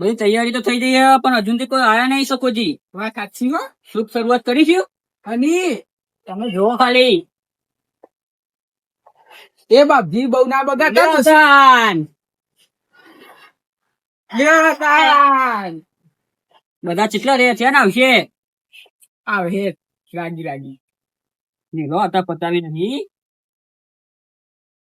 બધી તૈયારી તો થઈ ગઈ પણ હજુ કોઈ આયા નહીં સકોજી વાત સાચી હો. શુભ શરૂઆત કરીશું અને તમે જોવો ખાલી. એ બાપજી બહુ ના બગાડતા. બધા ચેટલા રહ્યા છે ને આવશે? આવે હે રાગી રાગી નીલો હતા પતાવી નહીં.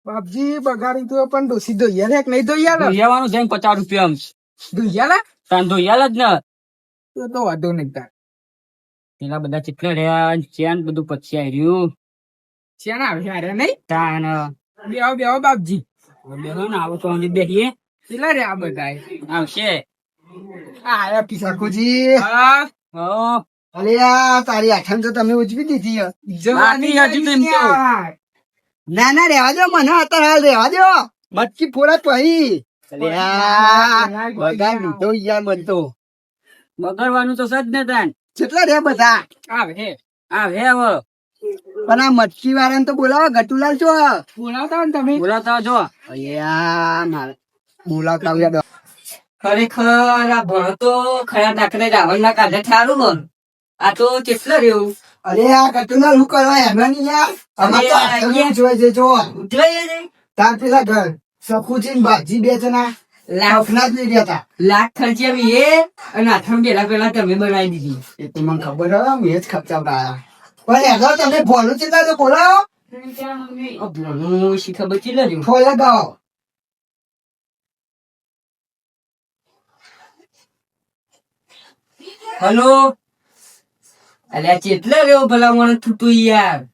બાપજી બગાડી તો પણ ડોસી રે કે નહીં ધોઈયા ધોયાવાનું છે પચાસ રૂપિયા આમ. તાન ધોયાલ જ ને. તો તો વાંધો નહીં તાર પેલા બધા ચિત્ર રહ્યા છે બધું પછી આવી રહ્યું. શેના આવે અરે નહીં? તાન બેહો બેહો બાપજી. બેહો ને આવો તો હજી બેસીએ કેટલા રે બધા આવશે. આયા પિસાકુજી હા. હો. અરે આ તારી આઠમ તો તમે ઉજવી દીધી જવાની હજુ તો તો. ના ના રેવા દો મને અત્યારે હાલ રેવા દો મટકી ફોડા પછી આ લીધો યાર મન તો. બગડવાનું તો સજ ને તાન. કેટલા રે બધા? આવે હે આ હે હવે. પણ આ મચ્છી વાળાને તો બોલાવો ગટુલાલ છો બોલાવતા ને તમે? બોલાવતા છો બોલાવતા આવ્યા. ખરેખર આ ભણતો ખરા દાખલે રાવણ ના કાઢે ઠારું બોલ આ તો કેટલો રહ્યું? અરે આ ગટુલાલ હું કરવા એમાં નહીં યાર અમારે તો અરે આ આઠમનું જોઈ છે જો જોઈએ તાર પેલા ઘર. સખુજી ને બાજી બે જણા લાખ લાખના જ લઈ હતા. લાખ ખર્ચી આવી એ અને આઠમ પેલા પેલા તમે બનાવી દીધી. એ તો મને ખબર હવે જ પણ એનો તમે ફોન ચિંતા તો બોલાવો આ ભણું શી ખબર ચેલો રહ્યું? ફોન લગાવો. હલો? અલ્યા ચેટલા રહ્યો ભલા મને થૂતું યાર?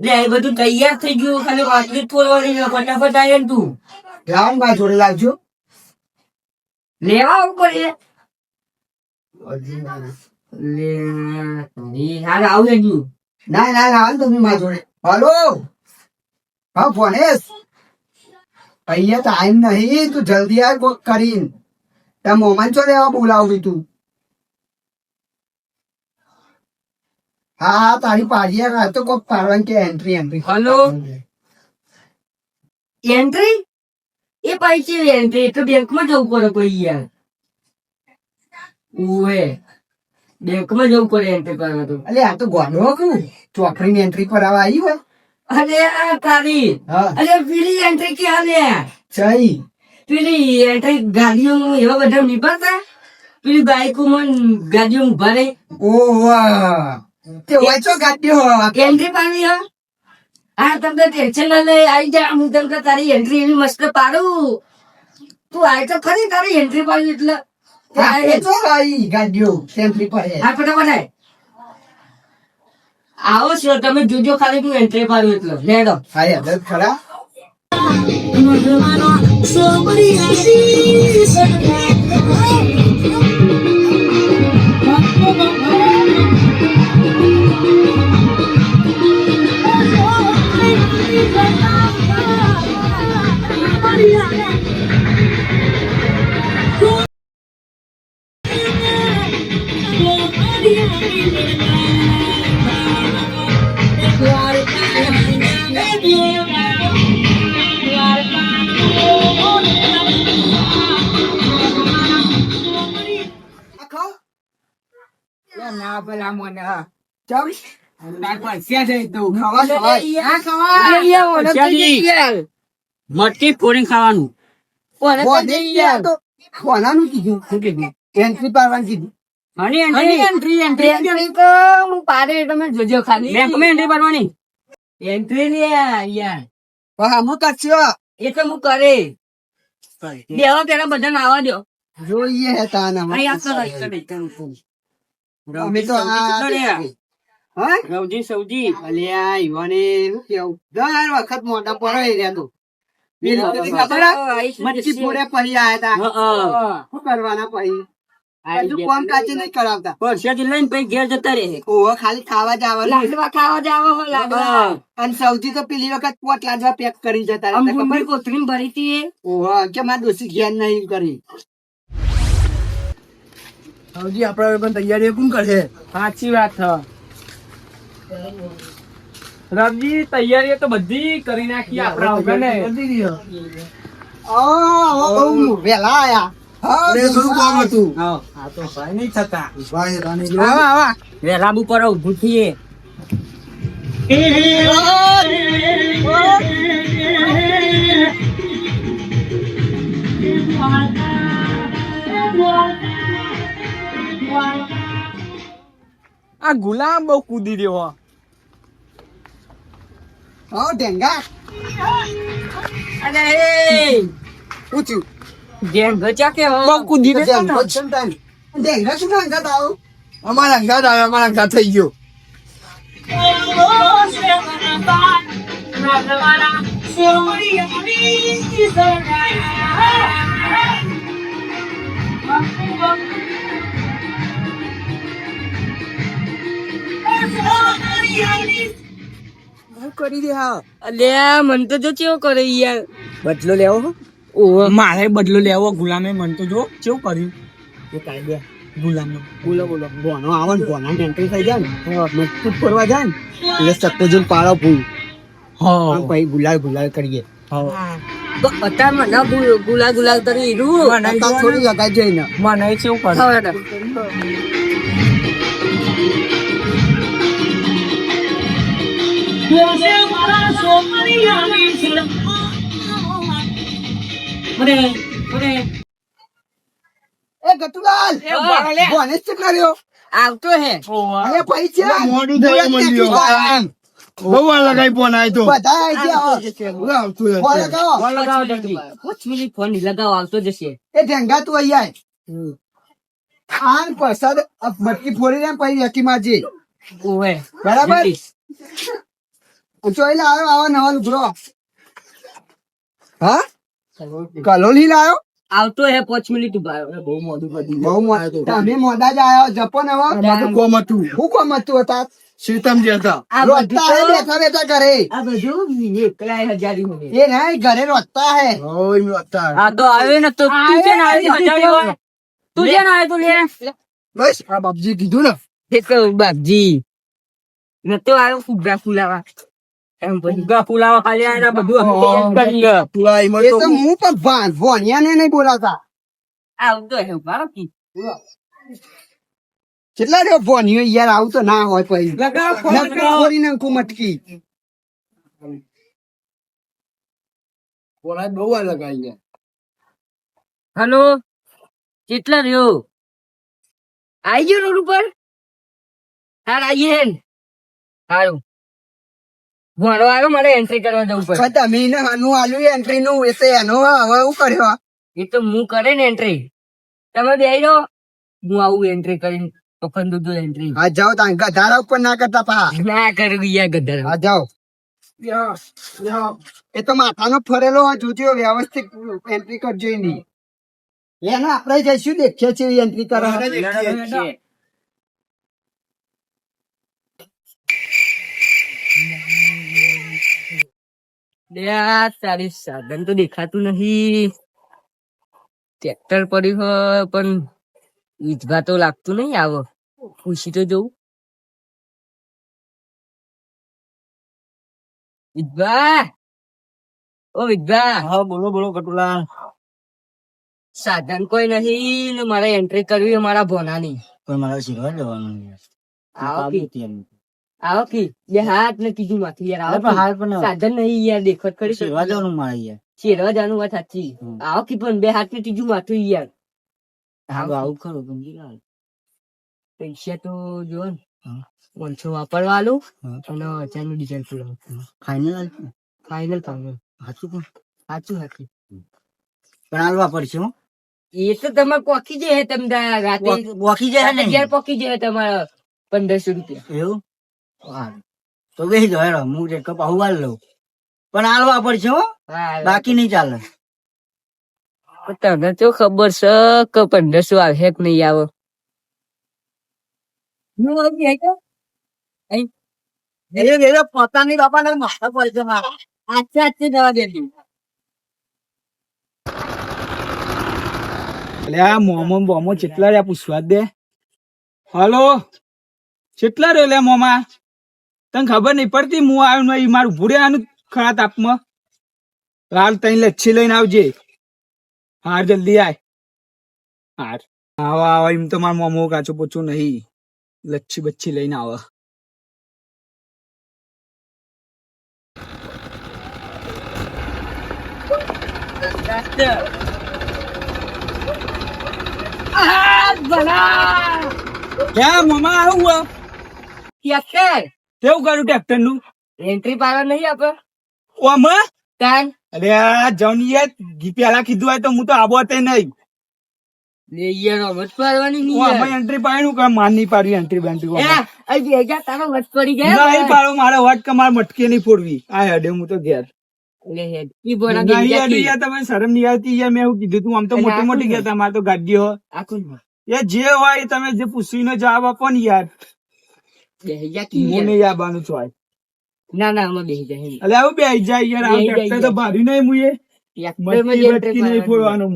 લે એ બધું તૈયાર થઈ ગયું ખાલી વાતચીત જ ફટાફટ આવીએ ને તું લાવ ભાઈ જોડે લાવજો લેવા આવું કરીએ લે હાલ આવું ગયું ના ના ના હાલ તમે મારા જોડે હલો હા ફોનેશ અહીંયા ટાઈમ નહીં તું જલ્દી આ કરીને ત્યાં મોમાન ચો રહેવા બોલાવું તું હા હા તારી પાડી આ તો કોક પાડવાની કે એન્ટ્રી એન્ટ્રી હલો? એન્ટ્રી એ પૈસે એન્ટ્રી તો બેંકમાં જવું પડે કોઈ યાર. ઉવે. બેંકમાં જવું પડે એન્ટ્રી કરવા તો. અલે આ તો ગોડો કું ચોકડીની એન્ટ્રી પર આવા આવી હોય. અરે આ તારી. અરે પેલી એન્ટ્રી ક્યાં લે? જઈ પેલી એન્ટ્રી ગાડીઓ એવા બધા નીકળતા પેલી બાઈકો માં ગાડીઓ ઊભા રહી. ઓહ તે હોય છો ગાડીઓ એન્ટ્રી પાડી હા. તમને ટેન્શન ના લઈ આવી જા હું તમને તારી એન્ટ્રી એવી મસ્ત પાડું. તું આય તો ખરી તારી એન્ટ્રી પાડી એટલે આવી છો તમે જોજો ખાલી તું એન્ટ્રી પાડું એટલે. લેડો. ખરા. ના પેલા મને હા ચમ તાર પૈસા છે તું ખવા ખવાય હા ખવા મટકી ફોડી ખાવાનું. કોનાનું કીધું. શું કીધું? એન્ટ્રી પાડવાનું કીધું. એન્ટ્રી એન્ટ્રી એન્ટ્રી તો હું પાડે તમે જોજો ખાલી. બેંકમાં એન્ટ્રી પાડવાની એન્ટ્રી લે યાર. અમુક કરશો એ તો હું કરે. બેવા પેલા બધાને આવવા દો. જોઈએ તાના. અમે તો આ હા? રવજી સૌજી. અલ્યા ઈવાને શું કેવું? દર વખત મોટા પર રહ્યા આયા શું કરવાના હજુ કોમ કાચી નહીં કરાવતા. પરસેથી લઈને પછી ઘેર જતા રહે. ઓહો ખાલી ખાવા જવાનું. લાડવા ખાવા જાવ લાડવા. અને સૌથી તો પેલી વખત પોટ લાજવા પેક કરી જતા રહેતા ખબર? અંબુની ભરી હતી એ. ઓહો કે મારા દોષી ઘેર નહીં કરી. સૌજી આપડે પણ તૈયારી કોણ કરશે? સાચી વાત રબજી તૈયારી તો બધી કરી નાખી આપણા વગર ને બહુ વેલા આયા. હા, અરે થોડું કામ હતું. હા. આ તો ભાઈ નહીં થતા. ભાઈ રાણી જો. આવા આવા. વેલા ઉપર ઊભું થઈએ. આ ગુલામ બહુ કૂદી રહ્યો હા, ઢેંગા. અરે ઊંચું. જેમ ગચા કે હો. બહુ કૂદી રહ્યો ઢેંગો જ છે ને તાન. ઢેંગા શું કામ કરતા આવો? અમારા અંગાત આવ્યો અમારા અંગાત થઈ ગયો શું કરી રહ્યા? અલ્યા મન તો જો ચેવો કરે યાર. બદલો લેવો ઓહો. મારે બદલો લેવો ગુલામે મન તો જો કેવું કર્યું. એ કાયદે ગુલામનો. બોલો બોલો. ભોનો આવે ને ભોના એન્ટ્રી થઈ જાય ને ફરવા જાય ને એટલે જોઈને પાડો ફૂલ હા. પછી ગુલાલ ગુલાલ કરીએ. તો અત્યારે મને ગુલ- ગુલાલ ગુલાલ કરી રૂ અત્યારે થોડી લગાઈ જઈને. મને કેવું આવતો હે. અરે પૈસા મોડું થયું મળ્યું. બહુ લગાઈ ફોન આવ્યો તો. બધા આવી ગયા હવે આવતું હશે. ફોન લગાવો. ફોન લગાવો જલ્દી. પાંચ મિનિટ ફોન લગાવો આવતો જશે. એ ઢેંગા તું અહીંયા. આન પ્રસાદ મટકી ફોડી ને પછી યકી માજી. બરાબર. ચોઈ લાવ્યો આવા નવા લુગડો. હા? કલોલી લાવ્યો આવતો હે પાંચ મિનિટ ઊભા. બહુ મોડું બધું. બહુ મોડું તમે મોડા જ આવ્યો જપો ને હવે કોમ હતું. હું કોમ હતું હતા? શેતામજી હતા. રોતા હે બધું તો- બેઠા બેઠા ઘરે. આ બધું એકલા હજારી હોય. એ નહીં ઘરે રોતા હે. ઓય મેં હતા. આ તો આવે ને તો તું જે ના આવી હજારી હોય. તું જે ના આવે તો લે. બસ આ બાપજી કીધું ને. એક બાપજી. નતો આવ્યો ફુગ્ગા ફુલાવા. ફુગ્ગા ફુલાવા ખાલી આને બધું કરી લે. એ તો હું. પણ ભાન ભોનિયા ને નહીં બોલાતા. આવતો હે ઊભા કી. કેટલા રહ્યો ભોનિયો યાર આવું તો ના હોય પછી. નકર ફોડી નાખું મટકી ફોન આજ બહુ લગાઈ ગયા. હેલો કેટલા રહ્યો? આવી ગયો રોડ ઉપર? હાર આવીએ ને? સારું ભણવા આવ્યો મારે એન્ટ્રી કરવા જવું પડે. તમે એને આનું આલ્યું એન્ટ્રી નું એ તો એનો હવે હું કર્યો. એ તો હું કરે ને એન્ટ્રી તમે બે રહો. હું આવું એન્ટ્રી કરીને પપ્પન દૂધ એન્ટ્રી હા જાઓ તાં ગધારા ઉપર ના કરતા પા ના કરું યાર ગધારા હા જાઓ. એ તો માથાનો ફરેલો જોજો વ્યવસ્થિત એન્ટ્રી કરજો એની. એને આપણે જઈશું દેખીએ છીએ એન્ટ્રી કરવા તારી સાધન તો દેખાતું નહીં. ટ્રેક્ટર પડ્યું હોય પણ વીજભા તો લાગતું નહીં આવો. પૂછી તો જોઉં. વિધવા ઓ વિધવા હા બોલો બોલો કટુલા. સાધન કોઈ નહીં ને મારે એન્ટ્રી કરવી મારા ભોનાની. પણ મારા શીખવા જવાનું આવો આવો કી બે હાથ ને કીધું માથું યાર આવો પણ સાધન નહીં યાર દેખત કરી શીખવા જવાનું મારે યાર. શેરવા જવાનું વાત સાચી. આવો કી પણ બે હાથ ને ત્રીજું માથું યાર. હા આવું ખરું પણ જીરા. પૈસા તો જો ને. પાંચસો વાપરવા આલું અને હજારનું ડીઝલ પુરાવું ફાઇનલ ફાઇનલ ફાઇનલ સાચું પણ? સાચું સાચું પણ હાલવા પડશે હો. એ તો તમારે પોકી જાય તમ તાર રાતે. જાય અગિયાર પોકી જાય તમારા? પંદરસો રૂપિયા. એવું? તો બેસી જાવ હેડો હું જે કપ આવું હાલ લઉં. પણ હાલવા પડશે હો. બાકી નહીં ચાલે. તને તો ખબર છે કે પંદરસો આવે હેક નહીં આવે. પોતાની બાપા ને માથા પડશે આચે આચે જવા દેતી એટલે આ મોમો બોમો ચેટલા રહ્યા પૂછવા દે. હલો? ચેટલા રહ્યો લે મોમા? તને ખબર નહીં પડતી હું આવ્યો એ મારું ભૂરે આનું ખરા તાપમાં હાલ તઈ લચ્છી લઈને આવજે. હાર જલ્દી આય. હાર. આવા આવા એમ તો મારું મોમો કાચો પોચો નહીં. લચ્છી બચ્છી લઈને આવા. ક્યાં મામા આવું ટ્રેક્ટર કેવું કર્યું ટ્રેક્ટરનું? એન્ટ્રી પાડવા નહીં આપે? ઓમાં? તાન. અરે જવનીએ પેલા કીધું હોય તો હું તો આબો તે નહીં. લે યાર રમત પાડવાની નહીં હું એન્ટ્રી પાડ્યું કે માર નહીં પાડવી એન્ટ્રી બેન્ટ્રી એ, આ બે તારો વટ પડી ગયા નહીં પાડો મારે વટ કે મારે મટકી નહીં ફોડવી. આ હેડે હું તો ઘેર. લે હેડ. ઈ બોના નહીં બે હજાર હેડી કી. યાર તમે શરમ નહીં આવતી મેં એવું કીધું તું. આમ તો મોટી મોટી ગયા તમારે તો ગાડીઓ. એ જે હોય તમે જે પૂછીને જવાબ આપો ને યાર. બે હજાર કી હું યાર. નહીં આવવાનું છું આજ. ના ના આમાં બે હજાર અલે આવું બે જાય યાર આ ટ્રેક્ટર તો ભારી નહીં મુએ ટ્રેક્ટરમાં મટકી જ ફોડવાનું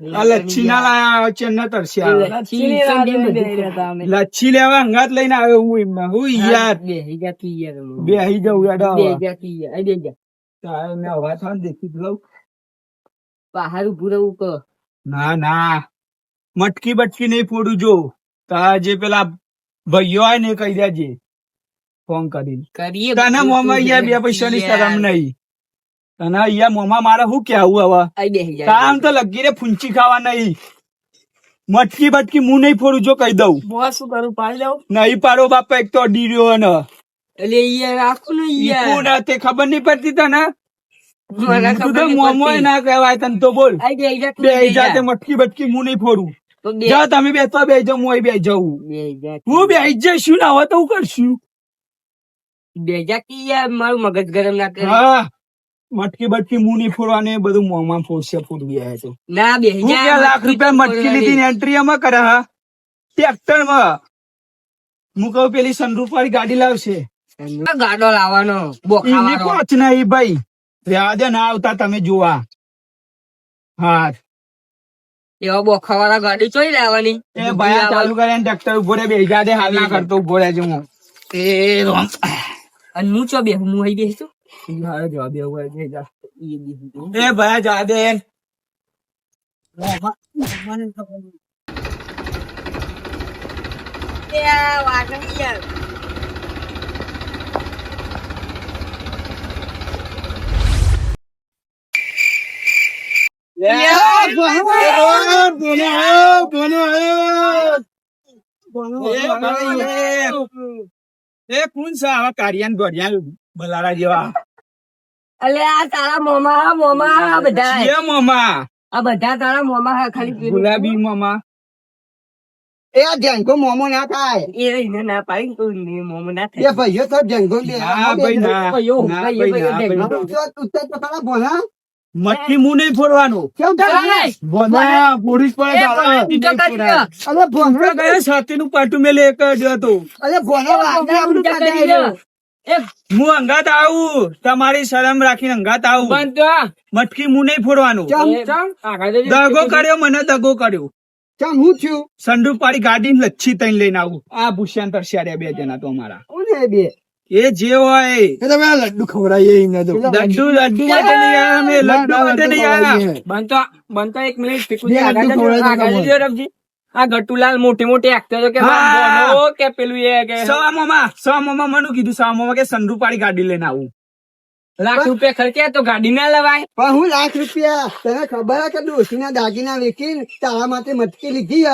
લચ્છી ના લાયા ચેન્ના લેવા હંગાત લઈને આવ્યો હું એમના હું યાર. કી યાર યાર. કી યાર. તારે મેં હવા ને દેખી લઉં. ઉભું. ના ના. મટકી બટકી નહીં ફોડું જો. તા જે પેલા ભાઈઓ હોય ને એ કહી દેજે ફોન કરીને કરીએ તને બધું. મોમાં અહીંયા બે પૈસાની શરમ નહીં તને અહીંયા મોમાં મારે શું કેવું હવે આ બે હજાર. કામ તો લગી રે ફૂંચી ખાવા નહીં મટકી બટકી હું નહીં ફોડું જો કહી દઉં શું કરું પાડી દઉં નહીં પાડો બાપા એક તો અડી રહ્યો ને એટલે યાર આખું ને ઈ યાર કોણ આ તે ખબર નહીં પડતી તને મને તું ખબર તો નહીં મોમોય પડતી. ના કહેવાય તને તો બોલ આ બે હજાર તું બે લઈ જા. જાતે મટકી બટકી હું નહીં ફોડું તો બે. તો બે જાઉં. હું બે જવું હું બે જઈશું ના હોય તો હું કરશું? બે યાર મારું મગજ ગરમ ના કરે. હા. મટકી બટકી ફોડવા ને બધું મોંમાં ફોડશે ફૂટ ગયા છે ના બે લાખ રૂપિયા મટકી લીધી ને એન્ટ્રી એમાં કરે હા? ટ્રેક્ટરમાં હું કહું પેલી સનરૂફ વાળી ગાડી લાવશે. ગાડો લાવવાનો બોખાવાનો. કોચ નહીં ભાઈ. રહ્યા ના આવતા તમે જોવા. હા એવા બોખા વાળા ગાડી ચોઈ લાવવાની? એ ભાઈ ચાલુ કરે ટ્રેક્ટર ઊભો રે બે દે હાલ ના કરતો ઊભો રહે છે હું. એ રોમ. અને હું ચો બે હું હઈ બેસું? મારે જવા દે ઊભો જા. એ ભાઈ જા દે. એ કોણ છે? આવા કારિયાન ગોરિયાન બલારા જેવા. અલે આ તારા મોમાં મોમાં બધા. છે મામા. આ બધા તારા મોમા હા ખાલી પેલું. ગુલાબી મોમા. એ આ જંગો મોમો ના થાય. એ એને ના તો ને મોમાં ના એ થાય. ભાઈઓ તો જંગો ના ભાઈ ના. ભાઈઓ, ભાઈઓ. તું તો ભોલા મટકી મું નહીં ફોડવાનું. કેમ થાય? પોલીસ પર. અરે ભોંગળો ગયા સાથેનું પાટું મેલે એક જ હતું. અરે. એ હું અંગાત આવું. તમારી શરમ રાખીને અંગાત આવું. મટકી મું નહીં ફોડવાનું. દગો કર્યો મને દગો કર્યો. ચમ હું છું સંડુ પાડી ગાડી લચ્છી તઈ લઈને આવું. આ ભૂષ્યાન તરસ્યા બે જણા તો અમારા. બે? એ જે હોય તમે આ લડ્ડુ ખવડાવીએ એને તો. લડ્ડુ લડ્ડુ માટે નહીં આયા અમે લડ્ડુ માટે નહીં આયા બંધ તો એક મિનિટ આગળ. આ ગટુલાલ મોટી મોટી એક્ટર કે બોનો કે પેલું એ કે સવા મામા મને કીધું સવા મામા કે સંડુ પાડી ગાડી લઈને આવું. લાખ રૂપિયા ખર્ચે તો ગાડી ના લવાય. પણ હું લાખ રૂપિયા તને ખબર કે કે ડોશીના દાગીના વેચીને તારા માટે મટકી લીધી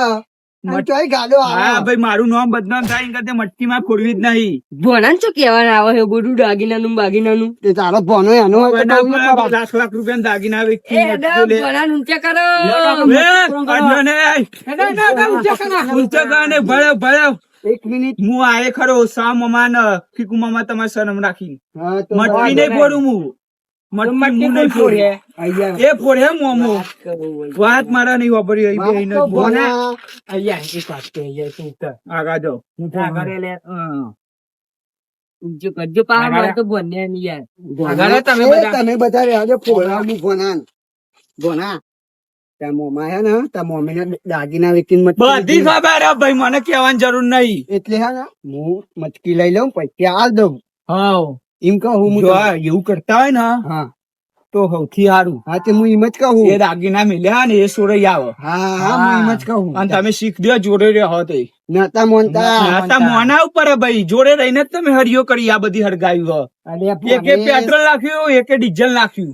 ગાડો હા ભાઈ મારું નામ બદનામ થાય મટકી માં ખોડવી જ નહીં. ભોનાને શું આવે છે બધું દાગીનાનું બાગીનાનું? તે તારો ભોનો એનો હોય તો કોઈના કહું ને પર ખરા. લાખ લાખ રૂપિયા દાગીના આવે મટકી ઊંચા કરો. એ, અડ્યો ને. હેડો, હેડો, હેડો, ઊંચા કરો. ને ભળ્યો ભળ્યો એક મિનિટ. હું આયે ખરો સા મામા ને ફીકુ મામા તમારે શરમ રાખી મટકી નહીં. ફોડું હું. મટકી ફોડે. એ ફોડે મોમો. વાત મારા નહીં વાપરી એ બોલે. ભોના અહીંયા એક વાત. આગા લે. કરજો મારે તો નહીં યાર. આગળ તમે બધા. તમે રહ્યા છો ને ખબર ભાઈ મને કેવાની જરૂર નહીં. એટલે હે ને હું મચકી લઈ લઉં પછી હાલ દઉં. હા એમ કહું જો આ એવું કરતા હોય ને હા. તો સૌથી સારું. હા તે હું એમ જ કહું. એ દાગીના મિલ્યા ને એ સોરઈ આવે. હા હા હું. એમ જ કહું. અને તમે શીખ દો જોડે રહ્યો તે. નાતા મોનતા નાતા મોના ઉપર હે ભાઈ. જોડે રહીને જ તમે હરિયો કરી આ બધી હરગાયું એક હો એકે પેટ્રોલ નાખ્યું એકે ડીઝલ નાખ્યું.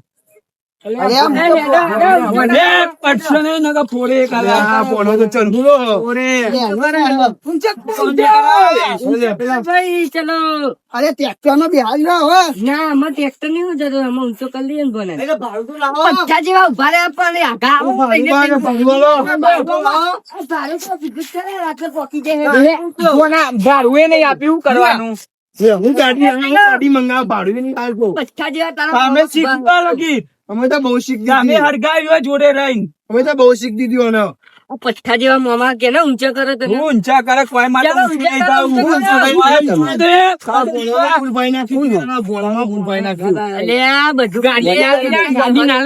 અરે ટ્રેક્ટર નો બિહાર ના હોય. ના નહીં જતો ઊંચો કરી લઈએ ને જેવા ઊભા રહ્યા પણ ભાડું એ નહીં આપ્યું કરવાનું. હું ગાડી ગાડી મંગાવ ભાડું નહીં આપો પચ્ચા જેવા તારા અમે તો બહુ શીખ અમે હરગાવ્યો જોડે રહીને. અમે તો બહુ શીખ દીધી અને આ જેવા મોમાં કે ને ઊંચા કરે તો હું ઊંચા કરે કોઈ માટે ચાલો, ઊંચું ગાડી ના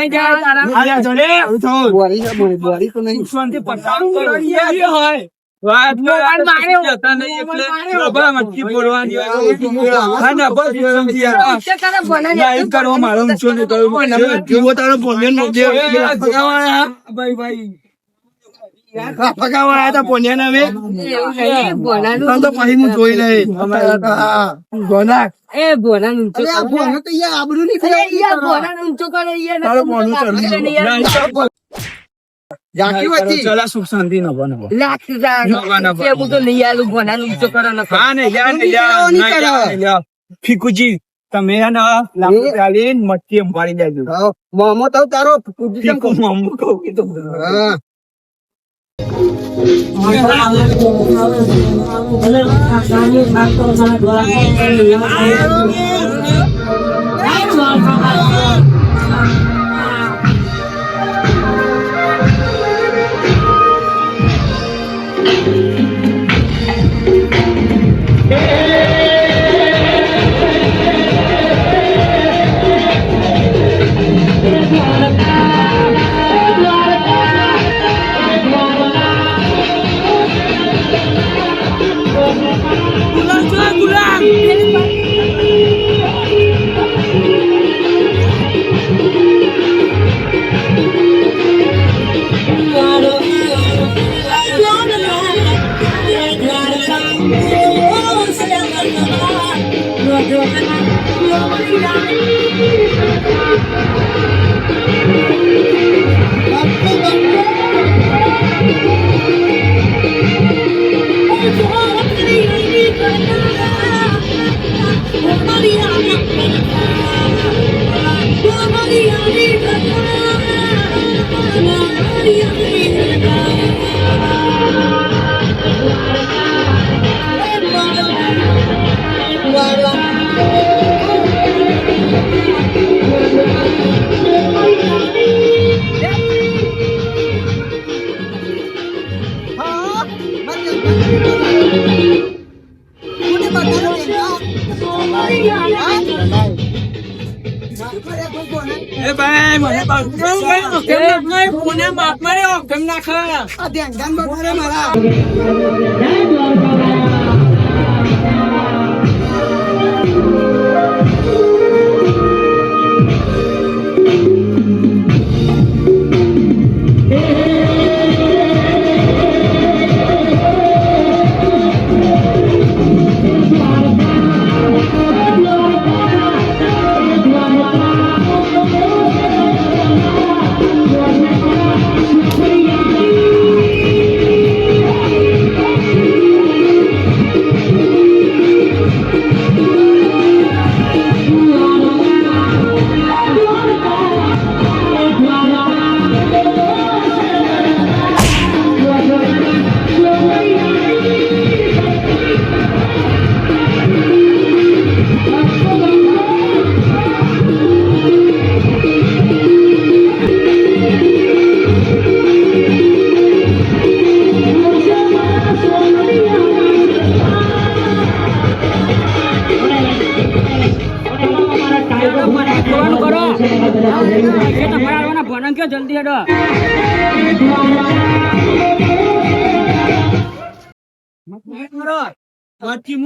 લઈ ના. વાત. જતા નહીં એટલે. ડબ્બા મટકી હોય. હા ના, બસ ગરમ થયા. ઊંચો કરો બોને ના, એમ કરો, મારો ઊંચો નહીં કરવો. જુઓ તારો પોન્યાનો એ, જે ભગાવાયા. ભાઈ ભાઈ ફગાવા આવ્યા બોનાનું આમ તો પછી હું જોઈ રહી હા. ગોના એ બોનાનું ઊંચો કરો. બોનો તો યાર આબરૂ ખરાબ યાર, બોનાનું ઊંચો કરો યાર. તારો બોનું ચાલુ સુખ શાંતિ નો બનો તા. નવા. તે બધું નહીં આલું, કરો ને. હા ને ને ના, કરો. ને. ફીકુજી તમે ને લાકડું દેજો મોમો તો તારો મામુ કહું હા એ આ ધ્યાન ધ્યાન મારા.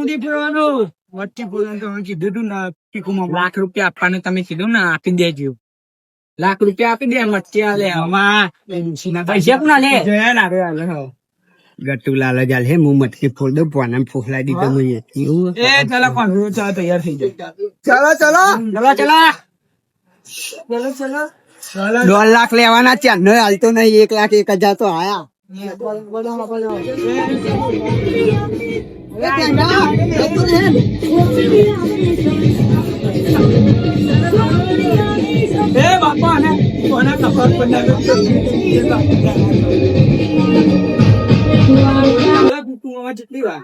વચ્ચી મુડી વચ્ચે વચ્ચી તમે કીધું ને ટીકુમાં લાખ રૂપિયા આપવાનું તમે કીધું ને આપી દેજો. લાખ રૂપિયા આપી દે મચ્છી આલે આમાં. પૈસા કોના લે? જયા ના રે હાલે હો. જાલ હે હું મટકી ફોડ દઉં પોના ફોફલા દીધો મને. એવું? એ ચાલો કોણ? ચા તૈયાર થઈ જાય ચલો ચલો. ચલો ચલો. ચલો ચલો. દોઢ લાખ લેવાના છે. ન હાલતો નહીં એક લાખ એક હજાર તો આયા. બાપા ને કોને ખબર પડે જેટલી વાર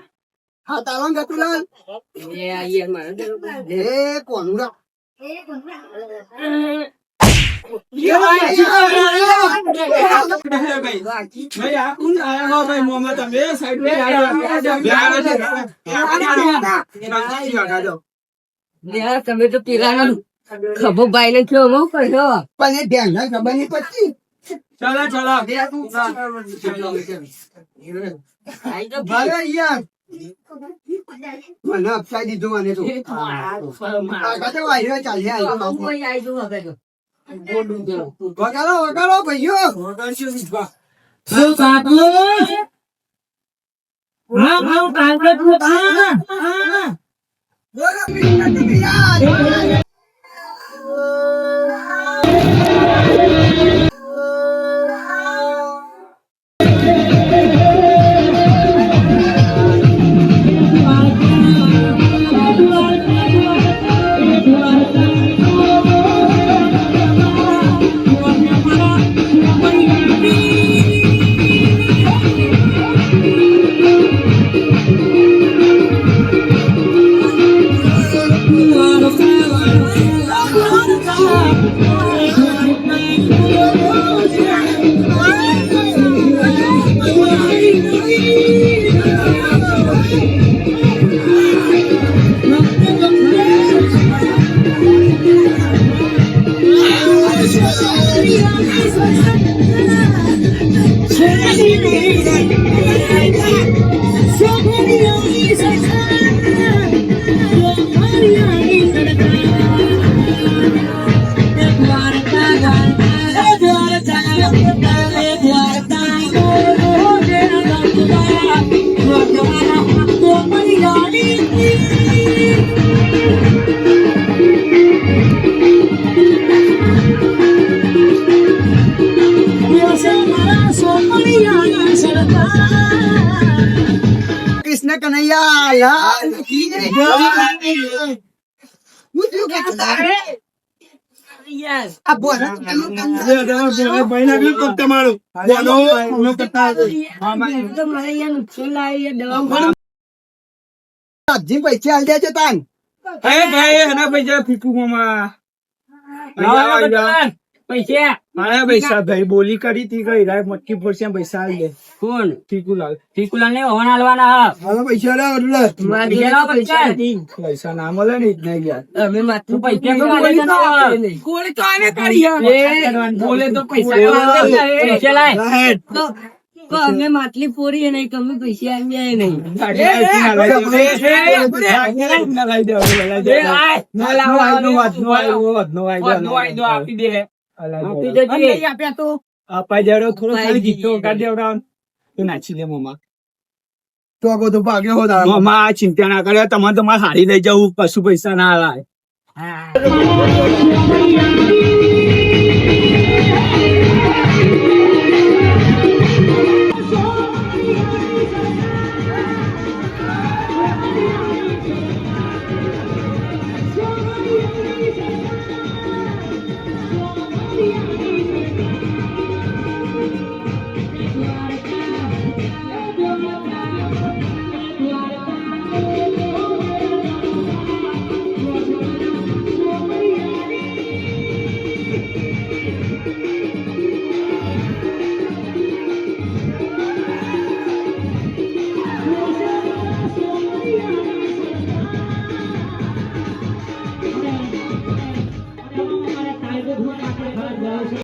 હા તારો ગટુલાલ એ આઈએ મારે એ કોનું તમે તો પેલા ખબર બાઈ ને થયો હું કર્યો પણ એ ધ્યાન ના ખબર નહીં પછી ચલો ચલો મને અપસાઈ દીધું મને તો આગળ તો વાયરો ચાલે હાલ તો બાપુ. કોઈ આઈ જો હવે તો દવા સબ્જી પૈસા હાલ દેજો તાન. હે ભાઈ એના પૈસા ફીકુ મામા પૈસા મારા પૈસા ભાઈ બોલી કરી તી ગઈ રાય મટકી ફોડશે પૈસા દે કોણ ફીકુ લાલ ને હોન હાલવાના હા હાલો પૈસા લે એટલે પૈસા પૈસા પૈસા ના મળે ને જ નહીં યાર અમે માત્ર પૈસા તો આલે તને. કોણે તો આને કરી એ, બોલે તો પૈસા પૈસા લાય તો તો અમે માટલી પોરી નહીં તમે પૈસા આવ્યા નહીં આપી દે મમ્મા તો આગો તો ભાગ્યો હો મમ્મા આ ચિંતા ના કરે તમારે તમારે હારી લઈ જવું કશું પૈસા ના લાય. હા.